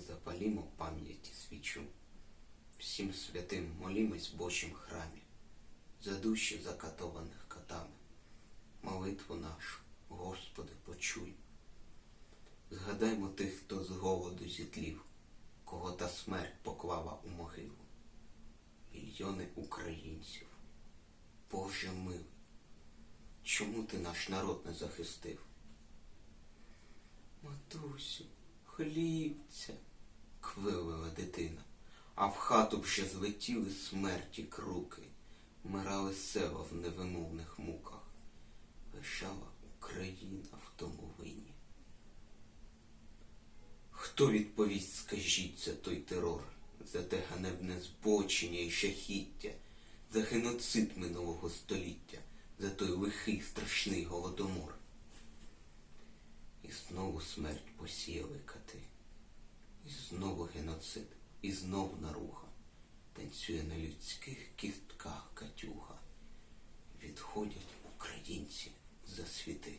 запалімо пам'яті свічу. Всім святим молімось в Божім храмі, за душі закатованих катами. Молитву нашу, Господи, почуй. Згадаймо тих, хто з голоду зітлів, кого та смерть поклала у могилу. Мільйони українців. Боже милий, чому ти наш народ не захистив? Матусю, хлібця, дитина, а в хату вже злетіли смерті круки, вмирали села в невимовних муках, лишала Україна в домовині. Хто відповість, скажіть, за той терор, за те ганебне збочення і шахіття, за геноцид минулого століття, за той лихий страшний голодомор? І знову смерть посіяли кати, геноцид, і знов наруха, танцює на людських кістках катюга. Відходять українці за світи.